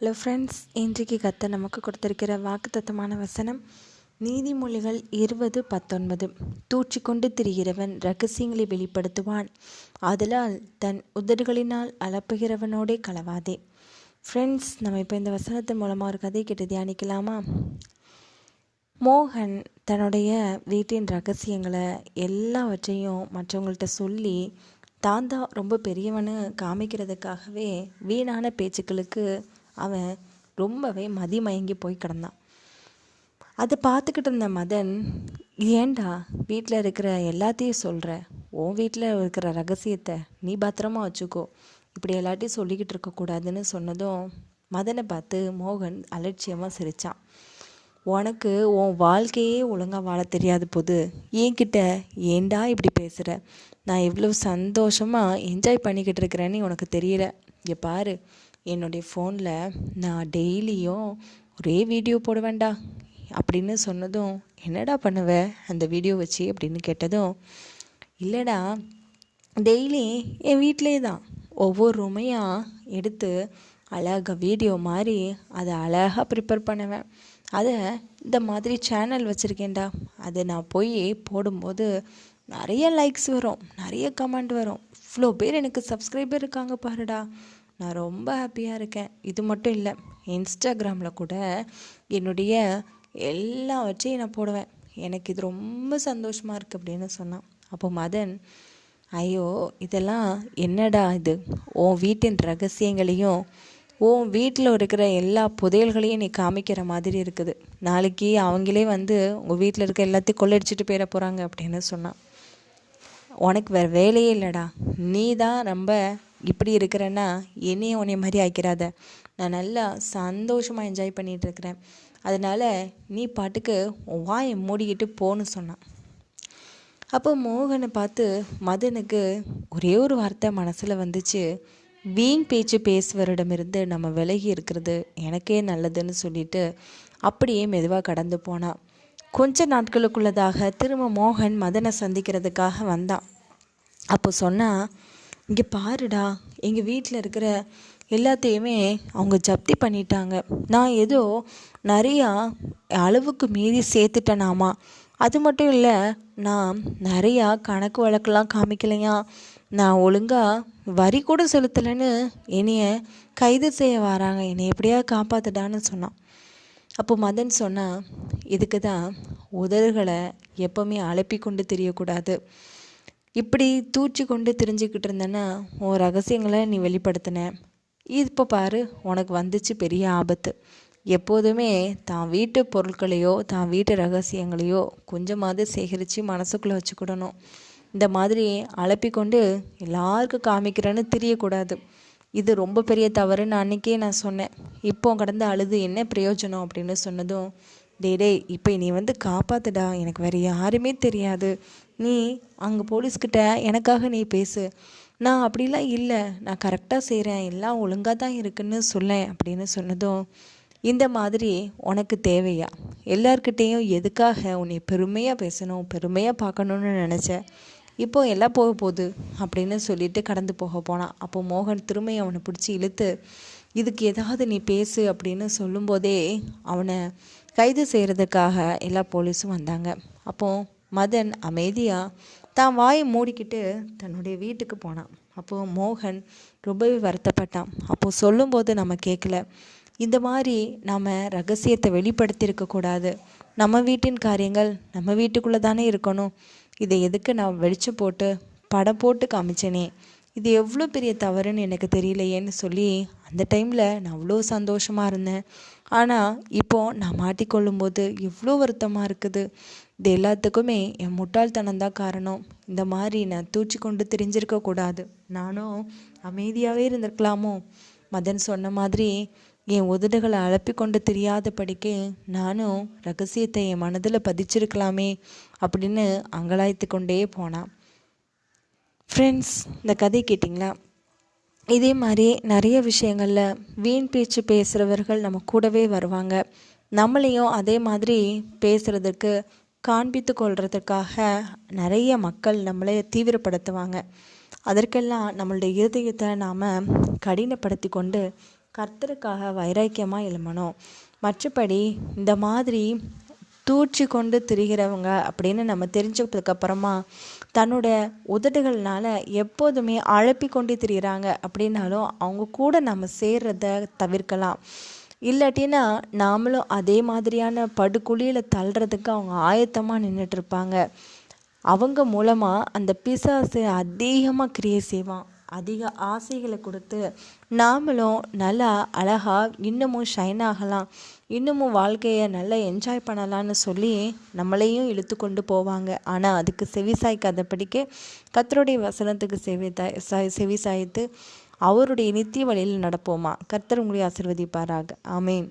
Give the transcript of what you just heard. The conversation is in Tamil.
ஹலோ ஃப்ரெண்ட்ஸ் இன்றைக்கு கத்த நமக்கு கொடுத்திருக்கிற வாக்குத்தத்தமான வசனம் நீதிமொழிகள் இருபது பத்தொன்பது. தூற்றி கொண்டு திரிகிறவன் ரகசியங்களை வெளிப்படுத்துவான். ஆதலால் தன் உதடுகளினால் அலப்புகிறவனோடே களவாதே ஃப்ரெண்ட்ஸ் நம்ம இப்போ இந்த வசனத்தின் மூலமாக ஒரு கதை கேட்டு தியானிக்கலாமா? மோகன் தன்னுடைய வீட்டின் ரகசியங்களை எல்லாவற்றையும் மற்றவங்கள்ட்ட சொல்லி தான் தான் ரொம்ப பெரியவனு காமிக்கிறதுக்காகவே வீணான பேச்சுக்களுக்கு அவன் ரொம்பவே மதிமயங்கி போய் கிடந்தான். அதை பார்த்துக்கிட்டு இருந்த மதன் ஏண்டா வீட்டில் இருக்கிற எல்லாத்தையும் சொல்கிற உன் வீட்டில் இருக்கிற ரகசியத்தை நீ பத்திரமா வச்சுக்கோ. இப்படி எல்லாத்தையும் சொல்லிக்கிட்டு இருக்கக்கூடாதுன்னு சொன்னதும் மதனை பார்த்து மோகன் அலட்சியமாக சிரித்தான் உனக்கு உன் வாழ்க்கையே ஒழுங்காக வாழ தெரியாது போது. என்கிட்ட ஏண்டா இப்படி பேசுகிற நான் எவ்வளோ சந்தோஷமாக என்ஜாய் பண்ணிக்கிட்டு இருக்கிறேன்னு உனக்கு தெரியல. இங்கே பாரு. என்னுடைய ஃபோனில் நான் டெய்லியும் ஒரே வீடியோ போடுவேண்டா அப்படின்னு சொன்னதும் என்னடா பண்ணுவ அந்த வீடியோ வச்சு? அப்படின்னு கேட்டதும் இல்லைடா டெய்லி என் வீட்டிலே தான். ஒவ்வொரு ரூமையாக எடுத்து அழகாக வீடியோ மாதிரி அதை அழகாக ப்ரிப்பேர் பண்ணுவேன். அதை இந்த மாதிரி சேனல் வச்சுருக்கேன்டா. அதை நான் போய் போடும்போது நிறைய லைக்ஸ் வரும் நிறைய கமெண்ட் வரும். இவ்வளோ பேர் எனக்கு சப்ஸ்கிரைபர் இருக்காங்க பாருடா. நான் ரொம்ப ஹாப்பியாக இருக்கேன். இது மட்டும் இல்லை இன்ஸ்டாகிராமில் கூட என்னுடைய எல்லாவற்றையும் நான் போடுவேன். எனக்கு இது ரொம்ப சந்தோஷமாக இருக்குது அப்படின்னு சொன்னான். அப்போ மதன் ஐயோ இதெல்லாம் என்னடா இது? உன் வீட்டின் ரகசியங்களையும் உன் வீட்டில் இருக்கிற எல்லா புதையல்களையும் நீ காமிக்கிற மாதிரி இருக்குது. நாளைக்கு அவங்களே வந்து உங்கள் வீட்டில் இருக்க எல்லாத்தையும் கொள்ளடிச்சிட்டு போயிட போகிறாங்க அப்படின்னு சொன்னான். உனக்கு வேறு வேலையே இல்லைடா. நீ தான் ரொம்ப இப்படி இருக்கிறேன்னா என்னையும் உன்னை மாதிரி ஆக்கிறாத நான் நல்லா சந்தோஷமாக என்ஜாய் பண்ணிகிட்ருக்கிறேன் அதனால் நீ பாட்டுக்கு வாயை மூடிக்கிட்டு போன்னு சொன்னான். அப்போ மோகனை பார்த்து மதனுக்கு ஒரே ஒரு வார்த்தை மனசில் வந்துச்சு. வீண் பேச்சு பேசுவரிடமிருந்து நம்ம விலகி இருக்கிறது எனக்கே நல்லதுன்னு சொல்லிட்டு அப்படியே மெதுவாக கடந்து போனான். கொஞ்ச நாட்களுக்குள்ளதாக திரும்ப மோகன் மதனை சந்திக்கிறதுக்காக வந்தான். அப்போ சொன்னால் இங்கே பாருடா எங்கள் வீட்டில் இருக்கிற எல்லாத்தையுமே அவங்க ஜப்தி பண்ணிட்டாங்க. நான் ஏதோ நிறையா அளவுக்கு மீறி சேர்த்துட்டேனாமா. அது மட்டும் இல்லை நான் நிறையா கணக்கு வழக்கெல்லாம் காமிக்கலையா. நான் ஒழுங்காக வரி கூட செலுத்தலைன்னு என்னைய கைது செய்ய வராங்க. என்னை எப்படியா காப்பாத்துடான்னு சொன்னான். அப்போ மதன் சொன்னால் இதுக்கு தான் உதறுகளை எப்போவுமே அழப்பி கொண்டு தெரியக்கூடாது. இப்படி தூச்சி கொண்டு தெரிஞ்சுக்கிட்டு இருந்தேன்னா உன் ரகசியங்களை நீ வெளிப்படுத்தின. இப்போ பாரு உனக்கு வந்துச்சு பெரிய ஆபத்து. எப்போதுமே தான் வீட்டு பொருட்களையோ தான் வீட்டு ரகசியங்களையோ கொஞ்சமாவது சேகரித்து மனசுக்குள்ளே வச்சுக்கிடணும். இந்த மாதிரி அலப்பிக்கொண்டு எல்லாருக்கும் காமிக்கிறேன்னு தெரியக்கூடாது. இது ரொம்ப பெரிய தவறுன்னு அன்றைக்கே நான் சொன்னேன். இப்போ கடந்து அழுது என்ன பிரயோஜனம் அப்படின்னு சொன்னதும் டே டே இப்போ நீ வந்து காப்பாத்துடா. எனக்கு வேறு யாருமே தெரியாது. நீ அங்கே போலீஸ்கிட்ட எனக்காக நீ பேசு. நான் அப்படிலாம் இல்லை. நான் கரெக்டாக செய்கிறேன் எல்லாம் ஒழுங்காக தான் இருக்குன்னு சொல்லேன் அப்படின்னு சொன்னதும் இந்த மாதிரி உனக்கு தேவையா? எல்லார்கிட்டேயும் எதுக்காக உன்னை பெருமையாக பேசணும் பெருமையாக பார்க்கணுன்னு நினச்சேன் இப்போ எல்லாம் போக போகுது அப்படின்னு சொல்லிட்டு கடந்து போக போனான் அப்போ மோகன் திரும்பி அவனை பிடிச்சி இழுத்து இதுக்கு ஏதாவது நீ பேசு அப்படின்னு சொல்லும்போதே அவனை கைது செய்கிறதுக்காக எல்லா போலீஸும் வந்தாங்க. அப்போது மதன் அமைதியாக தான் வாயை மூடிக்கிட்டு தன்னுடைய வீட்டுக்கு போனான். அப்போது மோகன் ரொம்பவே வருத்தப்பட்டான். அப்போது சொல்லும்போது நம்ம கேட்கல இந்த மாதிரி நாம் ரகசியத்தை வெளிப்படுத்தியிருக்கக்கூடாது நம்ம வீட்டின் காரியங்கள் நம்ம வீட்டுக்குள்ளே தானே இருக்கணும். இதை எதுக்கு நான் வெளிச்சம் போட்டு படம் போட்டு காமிச்சேனே. இது எவ்வளோ பெரிய தவறுன்னு எனக்கு தெரியலையேன்னு சொல்லி அந்த டைமில் நான் அவ்வளோ சந்தோஷமாக இருந்தேன். ஆனால் இப்போது நான் மாட்டிக்கொள்ளும் போது எவ்வளோ வருத்தமாக இருக்குது. இது எல்லாத்துக்குமே என் முட்டாள்தனம் தான் காரணம். இந்த மாதிரி நான் தூச்சி கொண்டு தெரிஞ்சிருக்கக்கூடாது நானும் அமைதியாகவே இருந்திருக்கலாமோ? மதன் சொன்ன மாதிரி என் உதடுகளை அழப்பி கொண்டு தெரியாதபடிக்கு நானும் ரகசியத்தை என் மனதில் பதிச்சிருக்கலாமே அப்படின்னு அங்கலாய்த்து கொண்டே போனான். ஃப்ரெண்ட்ஸ் இந்த கதை கேட்டிங்களா? இதே மாதிரி நிறைய விஷயங்களில் வீண் பேச்சு பேசுகிறவர்கள் நம்ம கூடவே வருவாங்க. நம்மளையும் அதே மாதிரி பேசுகிறதுக்கு காண்பித்து கொள்றதுக்காக நிறைய மக்கள் நம்மளை தீவிரப்படுத்துவாங்க. அதற்கெல்லாம் நம்மளுடைய இருதயத்தை நாம் கடினப்படுத்தி கொண்டு கர்த்தருக்காக வைராக்கியமாக எழுமணும் மற்றபடி இந்த மாதிரி தூற்றி கொண்டு திரிகிறவங்க அப்படின்னு நம்ம தெரிஞ்சுக்கிட்டதுக்கப்புறமா தன்னோட உதடுகள்னால எப்போதுமே அழப்பி கொண்டு திரிகிறாங்க அப்படின்னாலும் அவங்க கூட நம்ம சேர்றத தவிர்க்கலாம். இல்லாட்டினா நாமளும் அதே மாதிரியான படுகுழியில் தள்ளுறதுக்கு அவங்க ஆயத்தமாக நின்றுட்டுருப்பாங்க அவங்க மூலமாக அந்த பிசாசு அதிகமாக கிரியை செய்வான். அதிக ஆசைகளை கொடுத்து நாமளும் நல்லா அழகாக இன்னமும் ஷைன் ஆகலாம். இன்னமும் வாழ்க்கையை நல்லா என்ஜாய் பண்ணலான்னு சொல்லி நம்மளையும் இழுத்து கொண்டு போவாங்க. ஆனால் அதுக்கு செவி படிக்க கத்தருடைய வசனத்துக்கு செவி செவி சாய்த்து அவருடைய நித்திய வழியில் நடப்போமா? கர்த்தர் உங்களை ஆசிர்வதிப்பாராக. ஆமேன்.